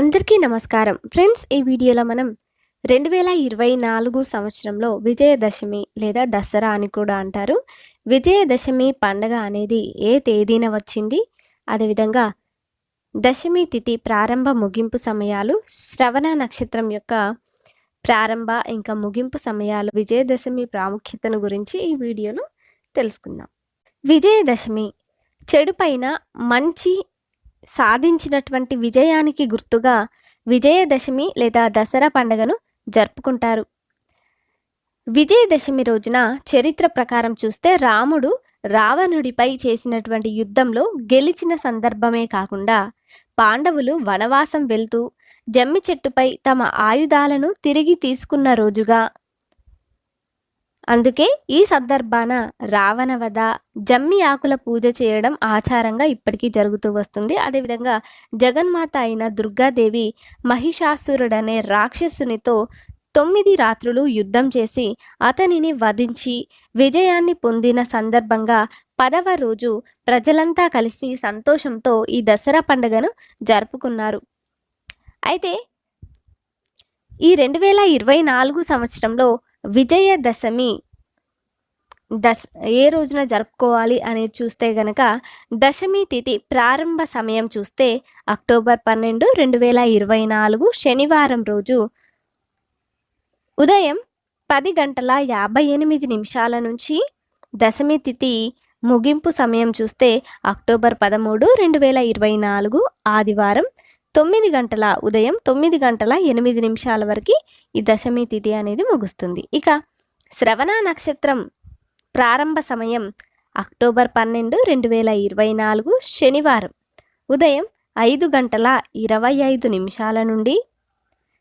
అందరికీ నమస్కారం. ఫ్రెండ్స్ ఈ వీడియోలో మనం రెండు వేల ఇరవై నాలుగు సంవత్సరంలో విజయదశమి లేదా దసరా అని కూడా అంటారు. విజయదశమి పండగ అనేది ఏ తేదీన వచ్చింది? అదేవిధంగా దశమి తిథి ప్రారంభ ముగింపు సమయాలు శ్రవణ నక్షత్రం యొక్క ప్రారంభ ఇంకా ముగింపు సమయాలు విజయదశమి ప్రాముఖ్యతను గురించి ఈ వీడియోలో తెలుసుకుందాం. విజయదశమి చెడుపైన మంచి సాధించినటువంటి విజయానికి గుర్తుగా విజయదశమి లేదా దసరా పండుగను జరుపుకుంటారు. విజయదశమి రోజున చరిత్ర ప్రకారం చూస్తే రాముడు రావణుడిపై చేసినటువంటి యుద్ధంలో గెలిచిన సందర్భమే కాకుండా పాండవులు వనవాసం వెళ్తూ జమ్మి చెట్టుపై తమ ఆయుధాలను తిరిగి తీసుకున్న రోజుగా అందుకే ఈ సందర్భాన రావణవధ జమ్మి ఆకుల పూజ చేయడం ఆచారంగా ఇప్పటికీ జరుగుతూ వస్తుంది. అదేవిధంగా జగన్మాత అయిన దుర్గాదేవి మహిషాసురుడనే రాక్షసునితో తొమ్మిది రాత్రులు యుద్ధం చేసి అతనిని వధించి విజయాన్ని పొందిన సందర్భంగా పదవ రోజు ప్రజలంతా కలిసి సంతోషంతో ఈ దసరా పండుగను జరుపుకున్నారు. అయితే ఈ రెండు వేల ఇరవై నాలుగు సంవత్సరంలో విజయదశమి దశ ఏ రోజున జరుపుకోవాలి అనేది చూస్తే గనక దశమి తిథి ప్రారంభ సమయం చూస్తే అక్టోబర్ పన్నెండు రెండు వేల ఇరవై నాలుగు శనివారం రోజు ఉదయం పది గంటల యాభై ఎనిమిది నిమిషాల నుంచి దశమి తిథి ముగింపు సమయం చూస్తే అక్టోబర్ పదమూడు రెండు వేల ఇరవై నాలుగు ఆదివారం తొమ్మిది గంటల ఉదయం తొమ్మిది గంటల ఎనిమిది నిమిషాల వరకు ఈ దశమి తిథి అనేది ముగుస్తుంది. ఇక శ్రవణ నక్షత్రం ప్రారంభ సమయం అక్టోబర్ పన్నెండు రెండు వేల ఇరవై నాలుగు శనివారం. ఉదయం ఐదు గంటల ఇరవై ఐదు నిమిషాల నుండి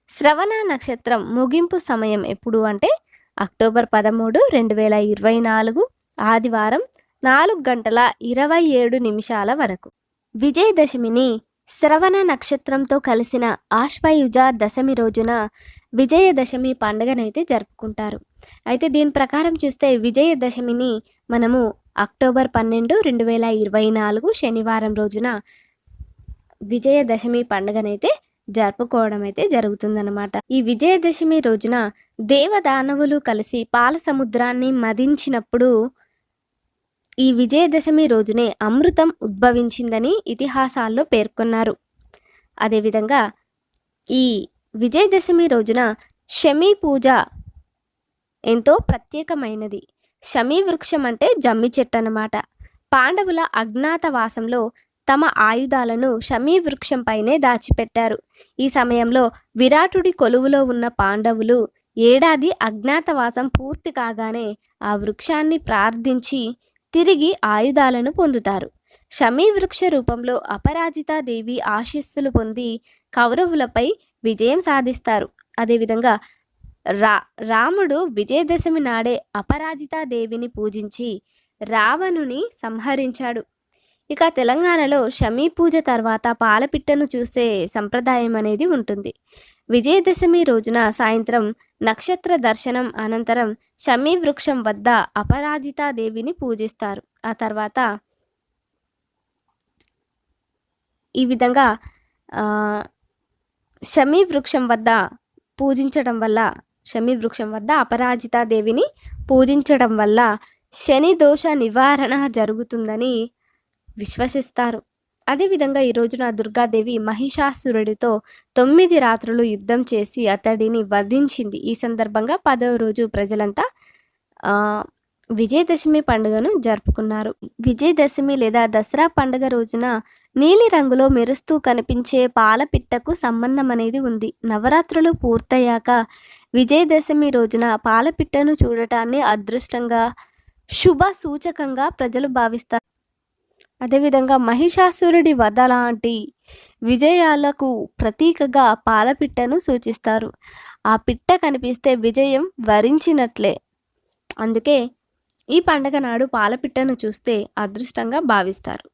శ్రవణ నక్షత్రం ముగింపు సమయం ఎప్పుడు అంటే అక్టోబర్ పదమూడు రెండు వేల ఇరవై నాలుగు ఆదివారం నాలుగు గంటల ఇరవై ఏడు నిమిషాల వరకు. విజయదశమిని శ్రవణ నక్షత్రంతో కలిసిన ఆశ్వయుజ దశమి రోజున విజయదశమి పండుగనైతే జరుపుకుంటారు. అయితే దీని ప్రకారం చూస్తే విజయదశమిని మనము అక్టోబర్ పన్నెండు రెండు వేల ఇరవై నాలుగు శనివారం రోజున విజయదశమి పండుగనైతే జరుపుకోవడం అయితే జరుగుతుందన్నమాట. ఈ విజయదశమి రోజున దేవదానవులు కలిసి పాల సముద్రాన్ని మదించినప్పుడు ఈ విజయదశమి రోజునే అమృతం ఉద్భవించిందని ఇతిహాసాల్లో పేర్కొన్నారు. అదేవిధంగా ఈ విజయదశమి రోజున షమీ పూజ ఎంతో ప్రత్యేకమైనది. షమీ వృక్షం అంటే జమ్మి చెట్టు అన్నమాట పాండవుల అజ్ఞాతవాసంలో తమ ఆయుధాలను షమీ వృక్షంపైనే దాచిపెట్టారు. ఈ సమయంలో విరాటుడి కొలువులో ఉన్న పాండవులు ఏడాది అజ్ఞాతవాసం పూర్తి కాగానే ఆ వృక్షాన్ని ప్రార్థించి తిరిగి ఆయుధాలను పొందుతారు. షమీ వృక్ష రూపంలో అపరాజితాదేవి ఆశీస్సులు పొంది కౌరవులపై విజయం సాధిస్తారు. అదేవిధంగా రా రాముడు విజయదశమి నాడే అపరాజితాదేవిని పూజించి రావణుని సంహరించాడు. ఇక తెలంగాణలో షమీ పూజ తర్వాత పాలపిట్టను చూసే సంప్రదాయం అనేది ఉంటుంది. విజయదశమి రోజున సాయంత్రం నక్షత్ర దర్శనం అనంతరం షమీ వృక్షం వద్ద అపరాజితాదేవిని పూజిస్తారు. ఆ తర్వాత ఈ విధంగా షమీ వృక్షం వద్ద పూజించడం వల్ల షమీ వృక్షం వద్ద అపరాజితాదేవిని పూజించడం వల్ల శని దోష నివారణ జరుగుతుందని విశ్వసిస్తారు. అదేవిధంగా ఈ రోజున దుర్గాదేవి మహిషాసురుడితో తొమ్మిది రాత్రులు యుద్ధం చేసి అతడిని వధించింది. ఈ సందర్భంగా పదవ రోజు ప్రజలంతా విజయదశమి పండుగను జరుపుకున్నారు. విజయదశమి లేదా దసరా పండుగ రోజున నీలి రంగులో మెరుస్తూ కనిపించే పాలపిట్టకు సంబంధం అనేది ఉంది. నవరాత్రులు పూర్తయ్యాక విజయదశమి రోజున పాలపిట్టను చూడటాన్ని అదృష్టంగా శుభ సూచకంగా ప్రజలు భావిస్తారు. అదేవిధంగా మహిషాసురుడి వధ లాంటి విజయాలకు ప్రతీకగా పాలపిట్టను సూచిస్తారు. ఆ పిట్ట కనిపిస్తే విజయం వరించినట్లే. అందుకే ఈ పండగ నాడు పాలపిట్టను చూస్తే అదృష్టంగా భావిస్తారు.